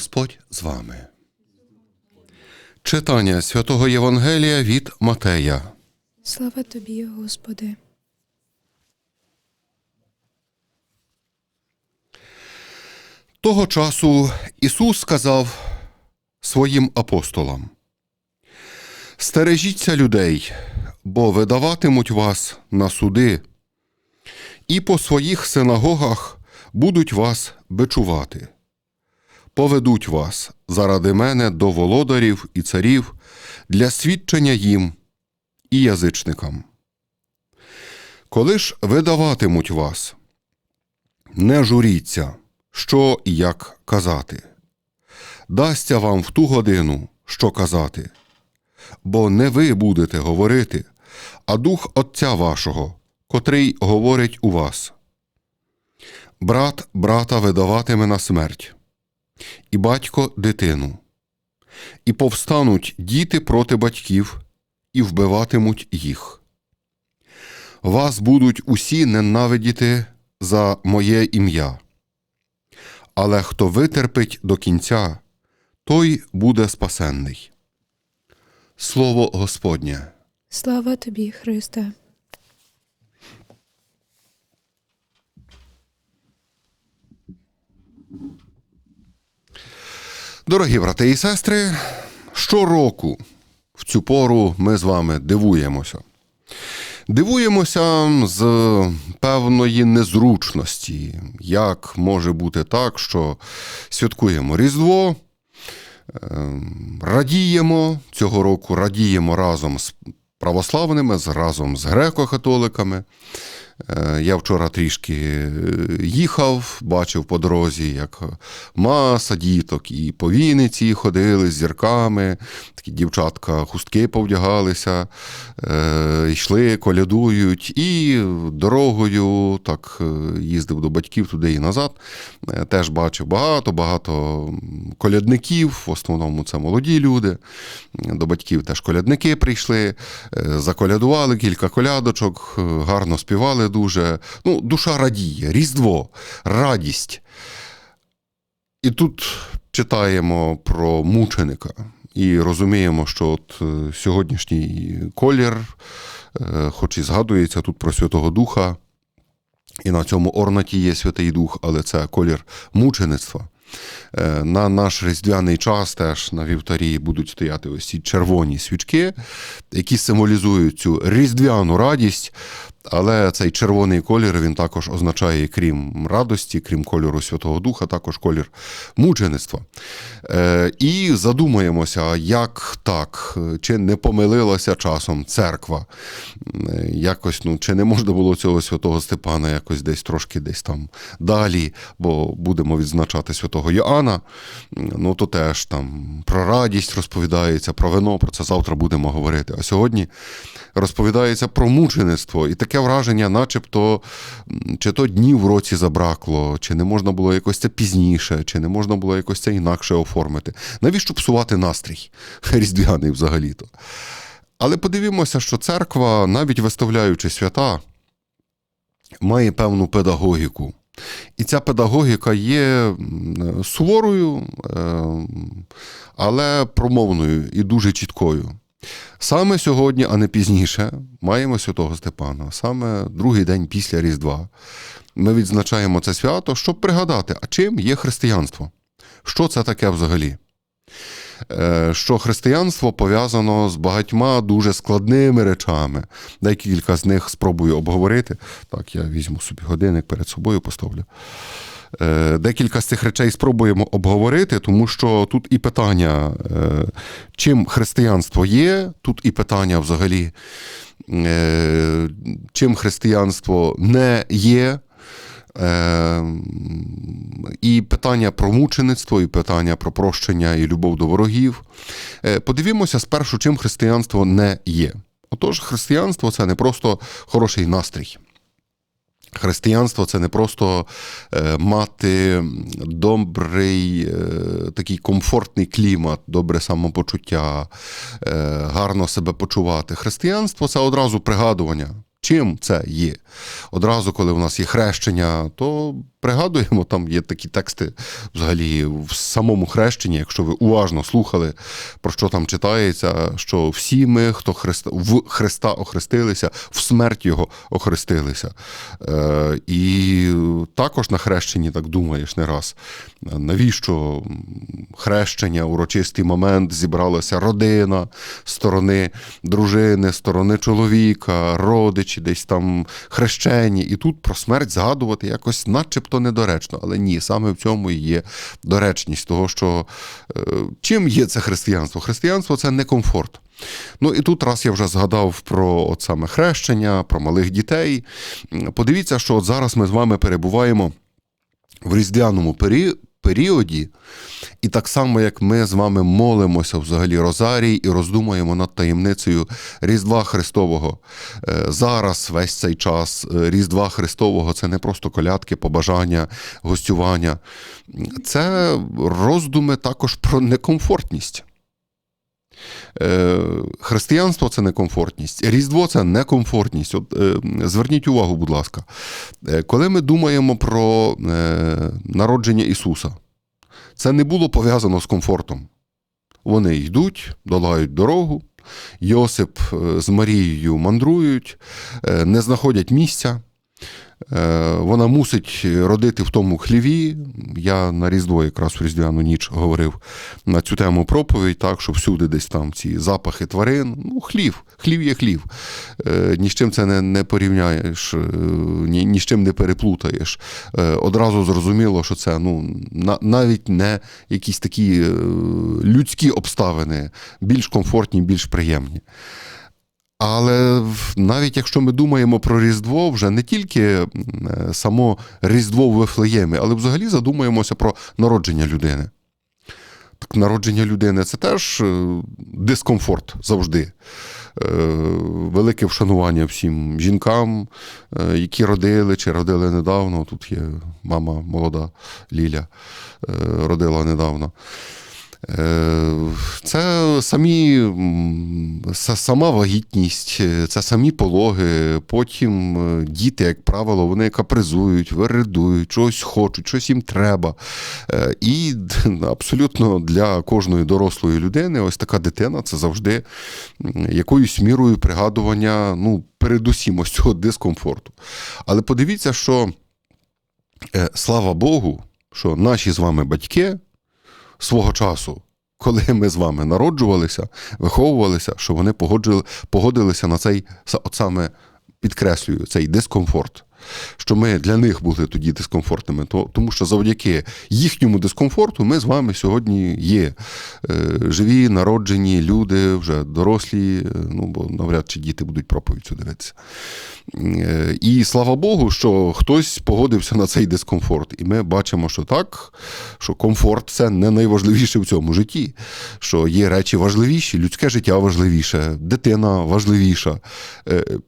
Господь з вами. Читання святого Євангелія від Матея. Слава тобі, Господи. Того часу Ісус сказав своїм апостолам: Стережіться людей, бо видаватимуть вас на суди, і по своїх синагогах будуть вас бичувати. Поведуть вас заради мене до володарів і царів для свідчення їм і язичникам. Коли ж видаватимуть вас, не журіться, що і як казати. Дасться вам в ту годину, що казати, бо не ви будете говорити, а дух Отця вашого, котрий говорить у вас. Брат брата видаватиме на смерть, і батько дитину, і повстануть діти проти батьків, і вбиватимуть їх. Вас будуть усі ненавидіти за моє ім'я. Але хто витерпить до кінця, той буде спасенний. Слово Господнє. Слава тобі, Христе. Дорогі брати і сестри, щороку в цю пору ми з вами дивуємося. Дивуємося з певної незручності, як може бути так, що святкуємо Різдво, ем, радіємо цього року, радіємо разом з православними, разом з греко-католиками. Е, Я вчора трішки е, їхав, бачив по дорозі, як маса діток і по Вінниці ходили з зірками, такі дівчатка хустки повдягалися, е, йшли, колядують, і дорогою так е, їздив до батьків туди і назад. Е, Теж бачив багато-багато колядників, в основному це молоді люди. До батьків теж колядники прийшли, е, заколядували кілька колядочок, е, гарно співали дуже. Ну, душа радіє, Різдво, радість. І тут читаємо про мученика і розуміємо, що от е, сьогоднішній колір, е, хоч і згадується тут про Святого Духа, і на цьому орнаті є Святий Дух, але це колір мучеництва. Е, На наш різдвяний час теж на вівтарі будуть стояти ось ці червоні свічки, які символізують цю різдвяну радість. Але цей червоний колір він також означає, крім радості, крім кольору Святого Духа, також колір мучеництва. Е, і задумаємося, як так, чи не помилилася часом церква. Е, Якось, ну, чи не можна було цього святого Степана якось десь трошки десь там далі, бо будемо відзначати святого Йоанна. Ну, то теж там про радість розповідається, про вино, про це завтра будемо говорити. А сьогодні розповідається про мучеництво. І таке враження, начебто, чи то днів в році забракло, чи не можна було якось це пізніше, чи не можна було якось це інакше оформити. Навіщо псувати настрій різдвяний взагалі-то? Але подивімося, що церква, навіть виставляючи свята, має певну педагогіку. І ця педагогіка є суворою, е, але промовною і дуже чіткою. Саме сьогодні, а не пізніше, маємо святого Степана, саме другий день після Різдва. Ми відзначаємо це свято, щоб пригадати, а чим є християнство? Що це таке взагалі? Е, Що християнство пов'язано з багатьма дуже складними речами. Декілька з них спробую обговорити. Так, я візьму собі годинник перед собою поставлю. Е, Декілька з цих речей спробуємо обговорити, тому що тут і питання, е, чим християнство є, тут і питання взагалі, е, чим християнство не є. І питання про мучеництво, і питання про прощення і любов до ворогів. Подивімося спершу, чим християнство не є. Отож, християнство це не просто хороший настрій. Християнство це не просто е, мати добрий, е, такий комфортний клімат, добре самопочуття, е, гарно себе почувати. Християнство це одразу пригадування. Чим це є? одразу, коли у нас є хрещення, то пригадуємо, там є такі тексти взагалі в самому хрещенні, якщо ви уважно слухали, про що там читається, що всі ми, хто Христа, в Христа охрестилися, в смерть Його охрестилися. Е, і також на хрещенні так думаєш не раз. Навіщо хрещення, урочистий момент, зібралася родина, сторони дружини, сторони чоловіка, родичі, десь там хрещені. І тут про смерть згадувати якось начебто недоречно. Але ні, саме в цьому і є доречність того, що е, чим є це християнство? Християнство це не комфорт. Ну і тут раз я вже згадав про от саме хрещення, про малих дітей. Подивіться, що от зараз ми з вами перебуваємо в різдвяному періоді, і так само, як ми з вами молимося взагалі Розарій і роздумуємо над таємницею Різдва Христового. Е, Зараз весь цей час е, Різдва Христового це не просто колядки, побажання, гостювання. Це роздуми також про некомфортність. Е, Християнство це некомфортність, Різдво це некомфортність. От, е, зверніть увагу, будь ласка, Е, коли ми думаємо про народження Ісуса, це не було пов'язано з комфортом. Вони йдуть, долають дорогу, Йосип з Марією мандрують, не знаходять місця. Е, Вона мусить родити в тому хліві. Я на Різдво, якраз в Різдвяну ніч говорив на цю тему проповідь, так, що всюди десь там ці запахи тварин. Ну, хлів, хлів є хлів. Е, Ні з чим це не, не порівняєш, е, ні, ні з чим не переплутаєш. Одразу зрозуміло, що це ну, на, навіть не якісь такі людські обставини, більш комфортні, більш приємні. Але навіть якщо ми думаємо про Різдво, вже не тільки е, само Різдво в Вифлеємі, але взагалі задумаємося про народження людини. Так, народження людини це теж е, дискомфорт завжди. Е, Велике вшанування всім жінкам, які родили чи родили недавно. Тут є мама молода Ліля, родила недавно. Е, Це самі сама вагітність, е, це самі пологи. Потім е, діти, як правило, вони капризують, виридують, щось хочуть, щось їм треба. І абсолютно для кожної дорослої людини ось така дитина це завжди якоюсь мірою пригадування, ну, передусім ось цього дискомфорту. Але подивіться, що слава Богу, що наші з вами батьки свого часу, коли ми з вами народжувалися, виховувалися, що вони погодили, погодилися на цей от саме підкреслюю, цей дискомфорт. Що ми для них були тоді дискомфортними, то, тому що завдяки їхньому дискомфорту ми з вами сьогодні є е, живі, народжені люди, вже дорослі, е, ну бо навряд чи діти будуть проповідь цю дивитися. Е, І слава Богу, що хтось погодився на цей дискомфорт. І ми бачимо, що так, що комфорт це не найважливіше в цьому житті, що є речі важливіші, людське життя важливіше, дитина важливіша,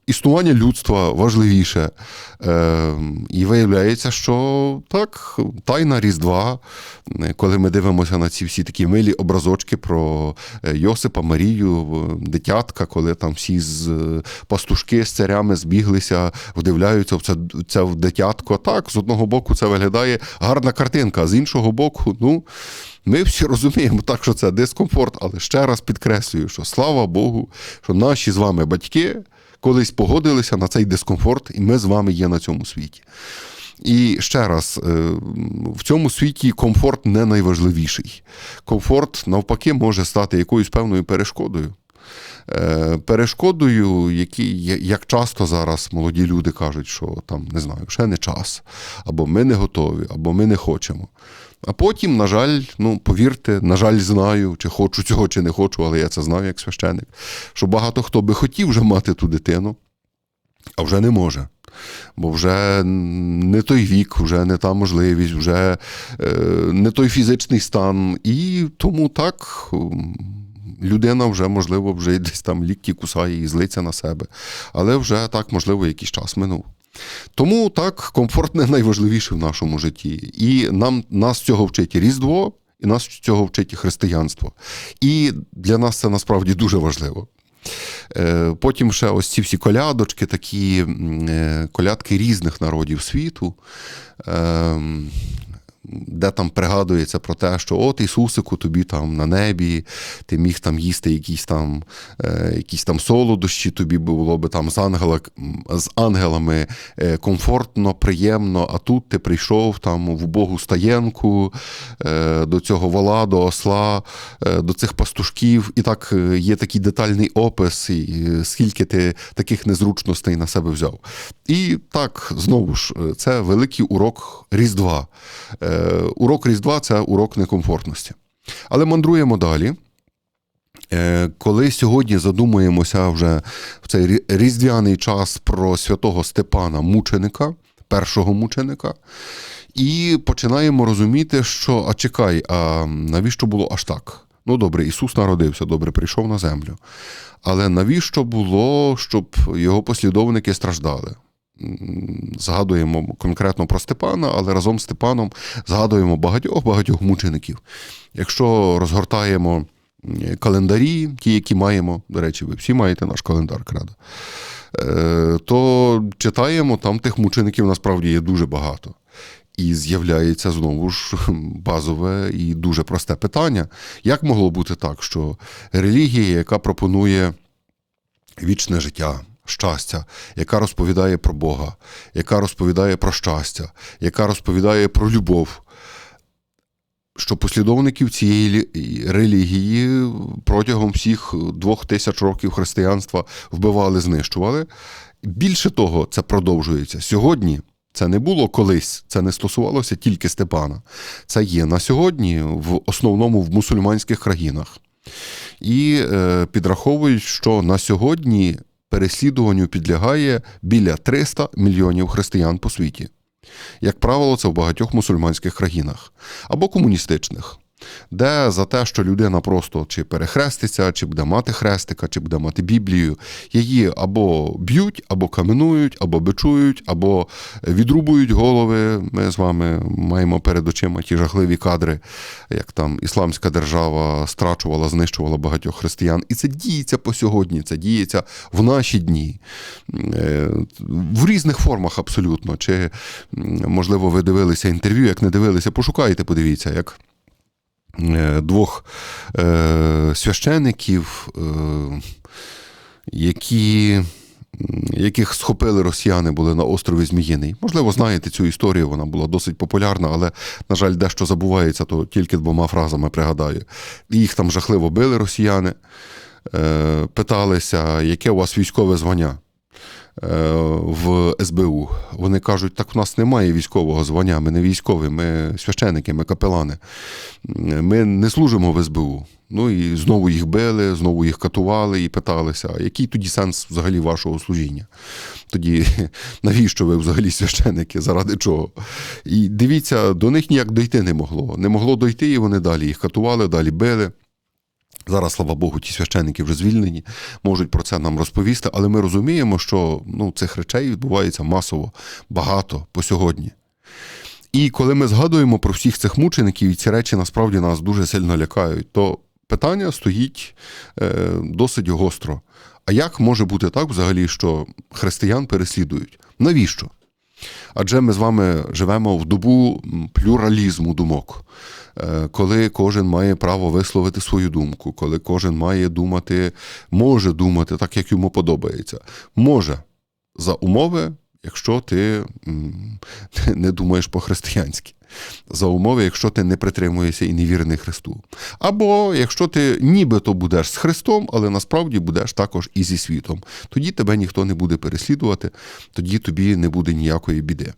існування людства важливіше. Е, І виявляється, що так, тайна Різдва, е, коли ми дивимося на ці всі такі милі образочки про е, Йосипа, Марію, е, дитятка, коли там всі з пастушки з царями збіглися, вдивляються в це, це в дитятко. Так, з одного боку, це виглядає гарна картинка, а з іншого боку, ну. Ми всі розуміємо так, що це дискомфорт, але ще раз підкреслюю, що слава Богу, що наші з вами батьки колись погодилися на цей дискомфорт, і ми з вами є на цьому світі. І ще раз, е, в цьому світі комфорт не найважливіший. Комфорт, навпаки, може стати якоюсь певною перешкодою. Е, Перешкодою, які, як часто зараз молоді люди кажуть, що там не знаю, ще не час, або ми не готові, або ми не хочемо. А потім, на жаль, ну повірте, на жаль, знаю, чи хочу цього, чи не хочу, але я це знаю як священик, що багато хто би хотів вже мати ту дитину, а вже не може. Бо вже не той вік, вже не та можливість, вже е, не той фізичний стан. І тому так людина вже, можливо, вже десь там лікті кусає і злиться на себе. Але вже так, можливо, якийсь час минув. Тому так, комфорт не найважливіше в нашому житті. І нам, нас цього вчить Різдво, і нас цього вчить християнство. І для нас це насправді дуже важливо. Е, Потім ще ось ці всі колядочки, такі е, колядки різних народів світу. Де там пригадується про те, що от Ісусику, тобі там на небі, ти міг там їсти якісь там, е, якісь там солодощі, тобі було би там з, ангела, з ангелами е, комфортно, приємно, а тут ти прийшов там в Богу стаєнку, е, до цього вола, до осла, е, до цих пастушків. І так е, є такий детальний опис, і е, скільки ти таких незручностей на себе взяв. І так, знову ж, це великий урок Різдва. Е, Урок Різдва це урок некомфортності. Але мандруємо далі. Е, Коли сьогодні задумуємося вже в цей різдвяний час про святого Степана мученика, першого мученика, і починаємо розуміти, що а чекай, а навіщо було аж так? Ну добре, Ісус народився, добре, прийшов на землю. Але навіщо було, щоб його послідовники страждали? Згадуємо конкретно про Степана, але разом з Степаном згадуємо багатьох багатьох мучеників. Якщо розгортаємо календарі, ті, які маємо, до речі, ви всі маєте наш календар кредо, е, то читаємо, там тих мучеників насправді є дуже багато. І з'являється знову ж базове і дуже просте питання: як могло бути так, що релігія, яка пропонує вічне життя, щастя, яка розповідає про Бога, яка розповідає про щастя, яка розповідає про любов, що послідовників цієї релігії протягом всіх двох тисяч років християнства вбивали, знищували. Більше того, це продовжується сьогодні. Це не було колись, це не стосувалося тільки Степана. Це є на сьогодні, в основному в мусульманських країнах. І е, підраховують, що на сьогодні переслідуванню підлягає біля 300 мільйонів християн по світі. Як правило, це в багатьох мусульманських країнах або комуністичних, де за те, що людина просто чи перехреститься, чи буде мати хрестика, чи буде мати Біблію, її або б'ють, або каменують, або бичують, або відрубують голови. Ми з вами маємо перед очима ті жахливі кадри, як там ісламська держава страчувала, знищувала багатьох християн. І це діється по сьогодні, це діється в наші дні, Е, в різних формах абсолютно. Чи, можливо, ви дивилися інтерв'ю, як не дивилися, пошукайте, подивіться, як двох е, священиків, е, які. Яких схопили росіяни були на острові Зміїний. Можливо, знаєте цю історію, вона була досить популярна, але, на жаль, дещо забувається, то тільки двома фразами пригадаю. Їх там жахливо били росіяни, е, питалися, яке у вас військове звання е, в СБУ. Вони кажуть, так в нас немає військового звання, ми не військові, ми священики, ми капелани. Ми не служимо в СБУ. Ну і знову їх били, знову їх катували і питалися, а який тоді сенс взагалі вашого служіння? Тоді навіщо ви взагалі священики? Заради чого? І дивіться, до них ніяк дойти не могло. Не могло дойти, і вони далі їх катували, далі били. Зараз, слава Богу, ті священники вже звільнені, можуть про це нам розповісти, але ми розуміємо, що ну, цих речей відбувається масово, багато по сьогодні. І коли ми згадуємо про всіх цих мучеників, і ці речі насправді нас дуже сильно лякають, то питання стоїть е, досить гостро. А як може бути так взагалі, що християн переслідують? Навіщо? Адже ми з вами живемо в добу плюралізму думок, Е, коли кожен має право висловити свою думку, коли кожен має думати, може думати так, як йому подобається. Може, за умови, якщо ти не думаєш по-християнськи. За умови, якщо ти не притримуєшся і не вірний Христу. Або якщо ти нібито будеш з Христом, але насправді будеш також і зі світом. Тоді тебе ніхто не буде переслідувати, тоді тобі не буде ніякої біди.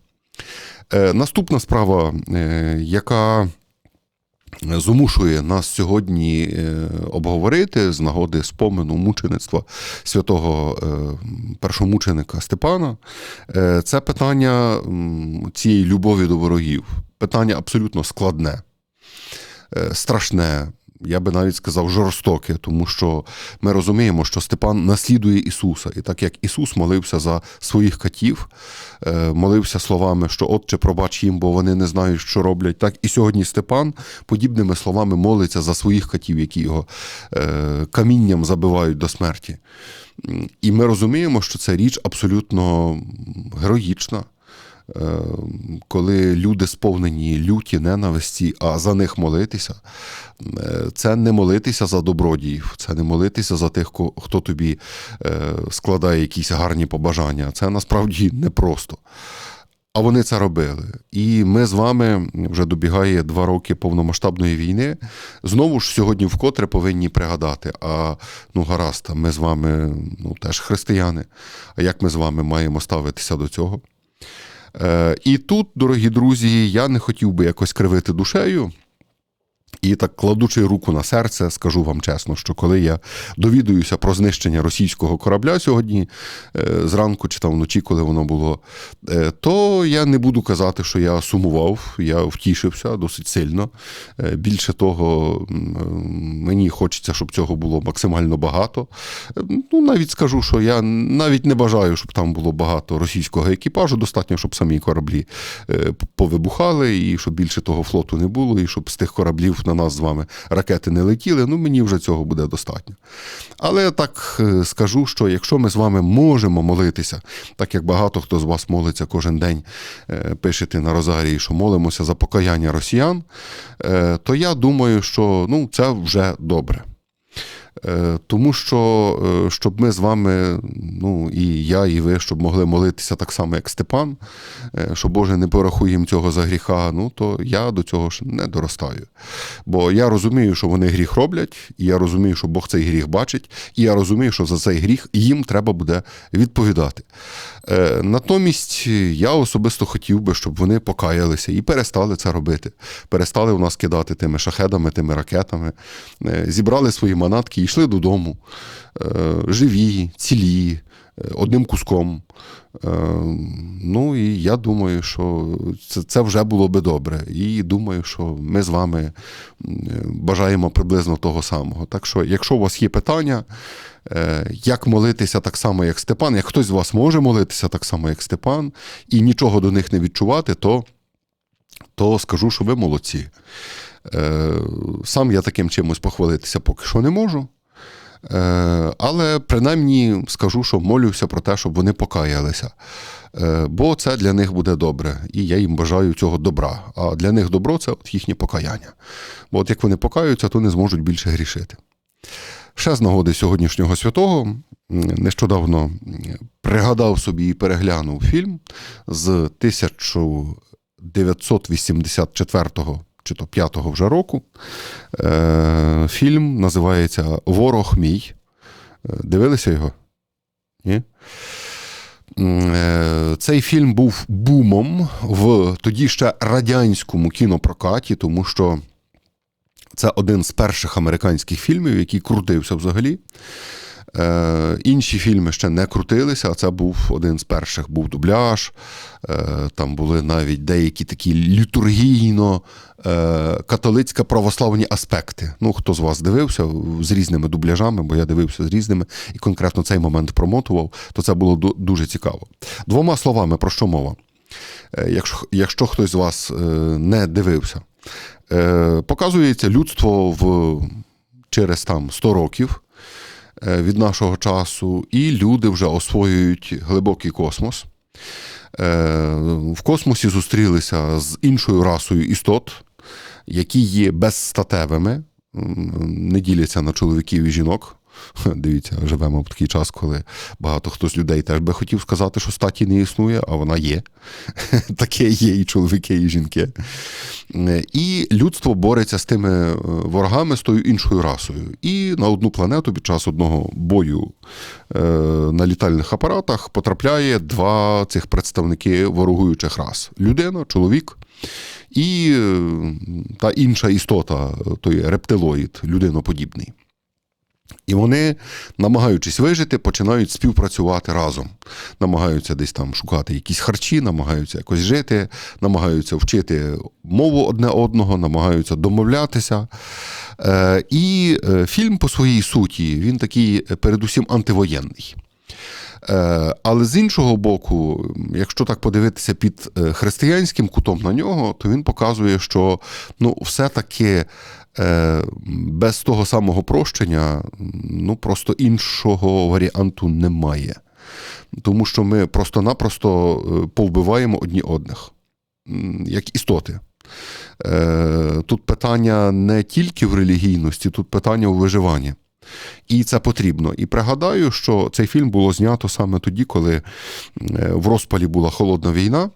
Е, наступна справа, е, яка змушує нас сьогодні е, обговорити з нагоди спомену мучеництва святого е, першомученика Степана, е, це питання цієї любові до ворогів. Питання абсолютно складне, страшне, я би навіть сказав, жорстоке, тому що ми розуміємо, що Степан наслідує Ісуса. І так як Ісус молився за своїх катів, е, молився словами, що Отче, пробач їм, бо вони не знають, що роблять. Так і сьогодні Степан подібними словами молиться за своїх катів, які його е, камінням забивають до смерті. І ми розуміємо, що це річ абсолютно героїчна. Е, Коли люди сповнені люті ненависті, а за них молитися, е, це не молитися за добродіїв, це не молитися за тих, хто тобі е, складає якісь гарні побажання. Це насправді непросто. А вони це робили. І ми з вами вже добігає два роки повномасштабної війни. Знову ж сьогодні вкотре повинні пригадати. А ну гаразд, ми з вами ну, теж християни. А як ми з вами маємо ставитися до цього? Е, і тут, дорогі друзі, я не хотів би якось кривити душею. І так, кладучи руку на серце, скажу вам чесно, що коли я довідуюся про знищення російського корабля сьогодні, е, зранку чи там вночі, коли воно було, е, то я не буду казати, що я сумував, я втішився досить сильно. Е, Більше того, мені хочеться, щоб цього було максимально багато. Ну, навіть скажу, що я навіть не бажаю, щоб там було багато російського екіпажу. Достатньо, щоб самі кораблі повибухали, і щоб більше того флоту не було, і щоб з тих кораблів на нас з вами ракети не летіли. Ну, мені вже цього буде достатньо. Але так е, скажу, що якщо ми з вами можемо молитися, так як багато хто з вас молиться кожен день, е, пишете на Розарії, що молимося за покаяння росіян, е, то я думаю, що ну, це вже добре. Е, Тому що е, щоб ми з вами, ну і я, і ви, щоб могли молитися так само, як Степан, е, що Боже не порахує їм цього за гріха, ну то я до цього ж не доростаю. Бо я розумію, що вони гріх роблять, і я розумію, що Бог цей гріх бачить, і я розумію, що за цей гріх їм треба буде відповідати. Натомість я особисто хотів би, щоб вони покаялися і перестали це робити. Перестали в нас кидати тими шахедами, тими ракетами, зібрали свої манатки йшли додому. Е, Живі, цілі, е, одним куском. Е, Ну і я думаю, що це, це вже було би добре. І думаю, що ми з вами бажаємо приблизно того самого. Так що, якщо у вас є питання, як молитися так само, як Степан, як хтось з вас може молитися так само, як Степан, і нічого до них не відчувати, то, то скажу, що ви молодці. Сам я таким чимось похвалитися поки що не можу. Е, Але принаймні скажу, що молюся про те, щоб вони покаялися. Е, Бо це для них буде добре, і я їм бажаю цього добра. А для них добро це от їхнє покаяння. Бо от як вони покаються, то не зможуть більше грішити. Ще з нагоди сьогоднішнього святого нещодавно пригадав собі і переглянув фільм з 1984 чи то 5-го вже року. Е, Фільм називається Ворог мій. Е, Дивилися його? Ні? Е, Цей фільм був бумом в тоді ще радянському кінопрокаті, тому що це один з перших американських фільмів, який крутився взагалі. Е, інші фільми ще не крутилися, а це був один з перших був дубляж. Е, там були навіть деякі такі літургійно е, католицько православні аспекти. Ну, хто з вас дивився з різними дубляжами, бо я дивився з різними і конкретно цей момент промотував, то це було дуже цікаво. Двома словами, про що мова? Е, Якщо, якщо хтось з вас е, не дивився, е, показується людство в, через там 100 років від нашого часу, і люди вже освоюють глибокий космос. Е, В космосі зустрілися з іншою расою істот, які є безстатевими, не діляться на чоловіків і жінок. Дивіться, живемо в такий час, коли багато хто з людей теж би хотів сказати, що статі не існує, а вона є. Таке є і чоловіки, і жінки. І людство бореться з тими е, ворогами, з тою іншою расою. І на одну планету під час одного бою е, на літальних апаратах потрапляє два цих представники ворогуючих рас: людина, чоловік. І е, та інша істота, той рептилоїд, людиноподібний. І вони, намагаючись вижити, починають співпрацювати разом. Намагаються десь там шукати якісь харчі, намагаються якось жити, намагаються вчити мову одне одного, намагаються домовлятися. Е, І е, фільм по своїй суті, він такий е, передусім антивоєнний. Але з іншого боку, якщо так подивитися під християнським кутом на нього, то він показує, що ну, все-таки без того самого прощення ну, просто іншого варіанту немає. Тому що ми просто-напросто е, повбиваємо одні одних, як істоти. Е, Тут питання не тільки в релігійності, тут питання у виживанні. І це потрібно. І пригадаю, що цей фільм було знято саме тоді, коли е, в розпалі була холодна війна,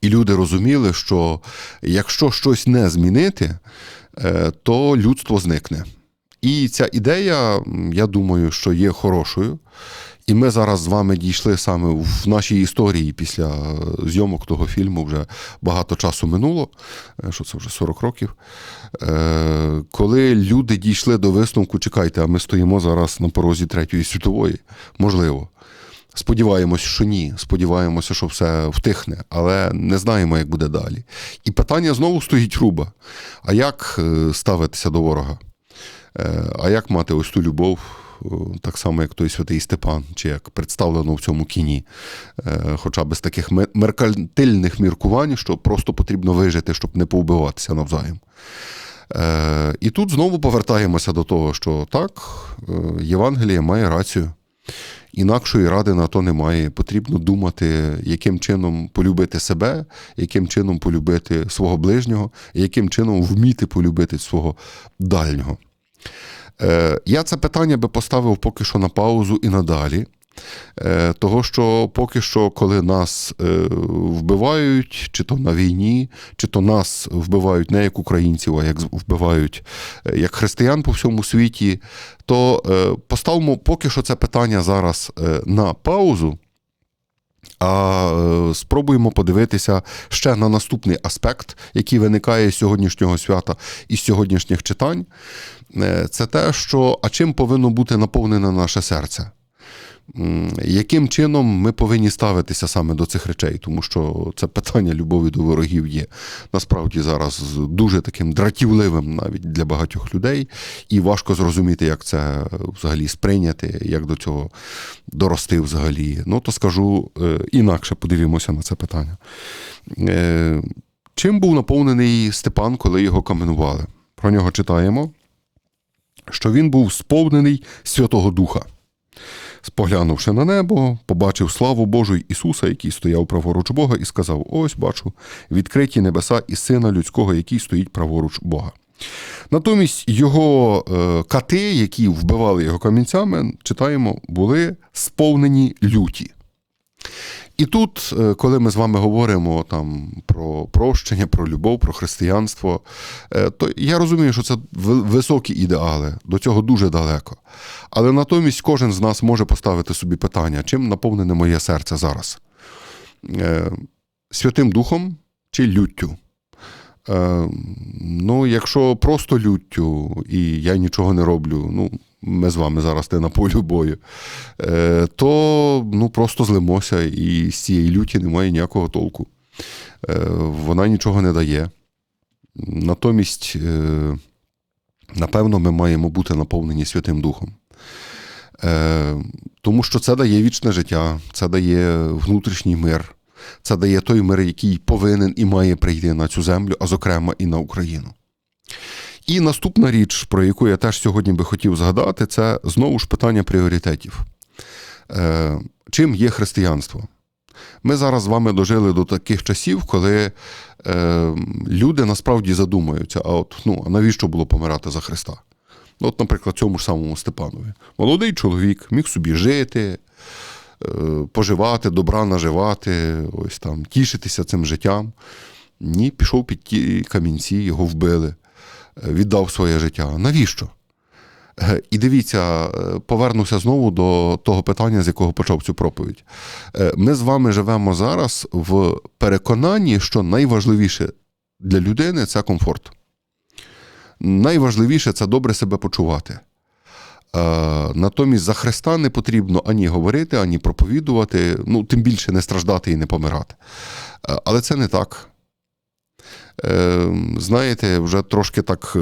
і люди розуміли, що якщо щось не змінити, е, то людство зникне. І ця ідея, я думаю, що є хорошою. І ми зараз з вами дійшли саме в нашій історії після е, зйомок того фільму вже багато часу минуло, е, що це вже 40 років. Е, Коли люди дійшли до висновку, чекайте, а ми стоїмо зараз на порозі Третьої світової, можливо. Сподіваємось, що ні. Сподіваємося, що все втихне, але не знаємо, як буде далі. І питання знову стоїть руба: а як е, ставитися до ворога? Е, А як мати ось ту любов, е, так само, як той святий Степан, чи як представлено в цьому кіні, хоча без таких меркантильних міркувань, що просто потрібно вижити, щоб не повбиватися навзаєм. І тут знову повертаємося до того, що так, Євангеліє має рацію. Інакшої ради на то немає. Потрібно думати, яким чином полюбити себе, яким чином полюбити свого ближнього, яким чином вміти полюбити свого дальнього. Е, Я це питання би поставив поки що на паузу і надалі. Е, Того, що поки що, коли нас е, вбивають, чи то на війні, чи то нас вбивають не як українців, а як вбивають е, як християн по всьому світі, то поставимо поки що це питання зараз на паузу. А спробуємо подивитися ще на наступний аспект, який виникає з сьогоднішнього свята і з сьогоднішніх читань. Це те, що а чим повинно бути наповнене наше серце. Яким чином ми повинні ставитися саме до цих речей, тому що це питання любові до ворогів є насправді зараз дуже таким дратівливим навіть для багатьох людей, і важко зрозуміти, як це взагалі сприйняти, як до цього дорости взагалі. Ну то скажу е, інакше, подивімося на це питання. Е, Чим був наповнений Степан, коли його каменували? Про нього читаємо, що він був сповнений Святого Духа. Споглянувши на небо, побачив славу Божу Ісуса, який стояв праворуч Бога, і сказав: Ось бачу, відкриті небеса і сина людського, який стоїть праворуч Бога. Натомість його е, кати, які вбивали його камінцями, читаємо, були сповнені люті. І тут, е, коли ми з вами говоримо там про прощення, про любов, про християнство, е, то я розумію, що це високі ідеали, до цього дуже далеко. Але натомість кожен з нас може поставити собі питання, чим наповнене моє серце зараз? Е, Святим Духом чи люттю? Ну, якщо просто люттю і я нічого не роблю, ну, ми з вами зараз не на полі бою, е, то ну, просто злимося, і з цієї люті немає ніякого толку. Е, Вона нічого не дає. Натомість, е, напевно, ми маємо бути наповнені Святим Духом. Тому що це дає вічне життя, це дає внутрішній мир, це дає той мир, який повинен і має прийти на цю землю, а зокрема і на Україну. І наступна річ, про яку я теж сьогодні би хотів згадати, це знову ж питання пріоритетів. Е, Чим є християнство? Ми зараз з вами дожили до таких часів, коли е, люди насправді задумаються: а от ну, а навіщо було помирати за Христа? От, наприклад, цьому ж самому Степанові. Молодий чоловік міг собі жити, е, поживати, добра наживати, ось там, тішитися цим життям. Ні, пішов під ті камінці, його вбили, віддав своє життя. Навіщо? Е, І дивіться, е, повернуся знову до того питання, з якого почав цю проповідь. Е, Ми з вами живемо зараз в переконанні, що найважливіше для людини це комфорт. Найважливіше це добре себе почувати. Натомість за Христа не потрібно ані говорити, ані проповідувати, ну, тим більше не страждати і не помирати. Але це не так. Е, Знаєте, вже трошки так е,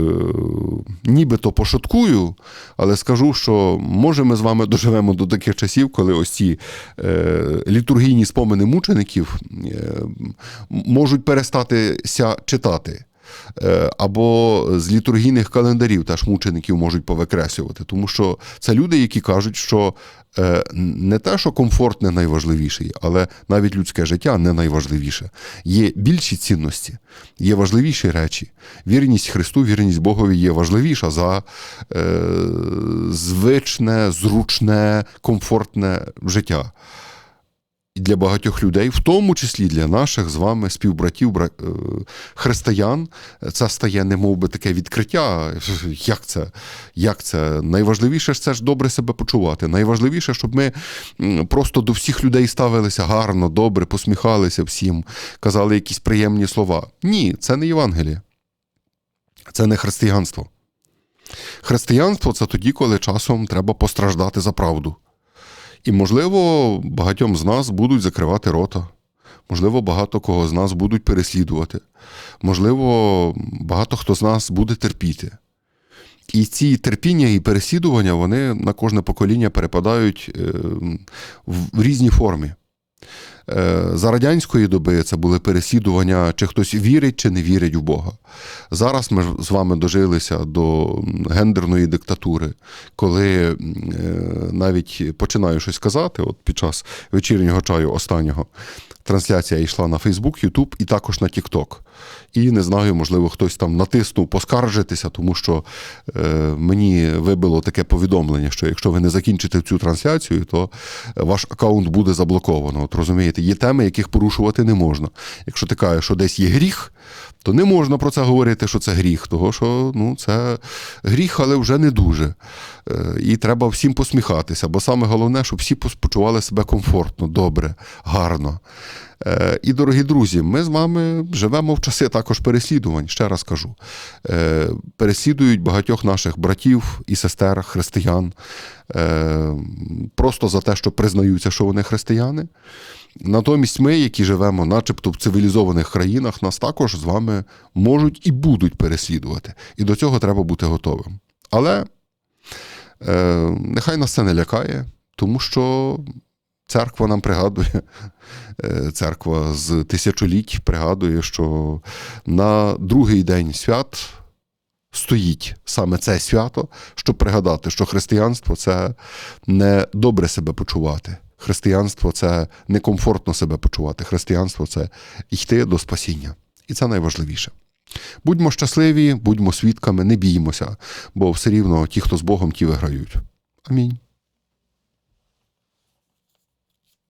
нібито пошуткую, але скажу, що може ми з вами доживемо до таких часів, коли ось ці е, літургійні спомини мучеників е, можуть перестатися читати. Е, Або з літургійних календарів теж мучеників можуть повикреслювати, тому що це люди, які кажуть, що е, не те, що комфорт не найважливіший, але навіть людське життя не найважливіше. Є більші цінності, є важливіші речі. Вірність Христу, вірність Богові є важливіша за е, звичне, зручне, комфортне життя. І для багатьох людей, в тому числі для наших з вами співбратів, бра- е, християн, це стає немов би таке відкриття. Як це? Як це? Найважливіше це ж добре себе почувати. Найважливіше, щоб ми просто до всіх людей ставилися гарно, добре, посміхалися всім, казали якісь приємні слова. Ні, це не Євангеліє. Це не християнство. Християнство це тоді, коли часом треба постраждати за правду. І, можливо, багатьом з нас будуть закривати рота. Можливо, багато кого з нас будуть переслідувати. Можливо, багато хто з нас буде терпіти. І ці терпіння і переслідування вони на кожне покоління перепадають е, в різній формі. Е, За радянської доби це були переслідування, чи хтось вірить, чи не вірить в Бога. Зараз ми з вами дожилися до гендерної диктатури, коли е, навіть починаю щось казати, от під час вечірнього чаю останнього. Трансляція йшла на Facebook, YouTube і також на TikTok. І не знаю, можливо, хтось там натиснув поскаржитися, тому що е, мені вибило таке повідомлення, що якщо ви не закінчите цю трансляцію, то ваш аккаунт буде заблоковано. От розумієте, є теми, яких порушувати не можна. Якщо ти кажеш, що десь є гріх, то не можна про це говорити, що це гріх, того що ну, це гріх, але вже не дуже. Е, І треба всім посміхатися, бо саме головне, щоб всі почували себе комфортно, добре, гарно. Е, І, дорогі друзі, ми з вами живемо в часи також переслідувань, ще раз кажу. Е, Переслідують багатьох наших братів і сестер, християн, е, просто за те, що признаються, що вони християни. Натомість ми, які живемо, начебто в цивілізованих країнах, нас також з вами можуть і будуть переслідувати. І до цього треба бути готовим. Але нехай нас це не лякає, тому що церква нам пригадує, е, церква з тисячоліть пригадує, що на другий день свят стоїть саме це свято, щоб пригадати, що християнство це не добре себе почувати. Християнство це некомфортно себе почувати. Християнство це йти до спасіння. І це найважливіше. Будьмо щасливі, будьмо свідками, не біймося, бо все рівно ті, хто з Богом, ті виграють. Амінь.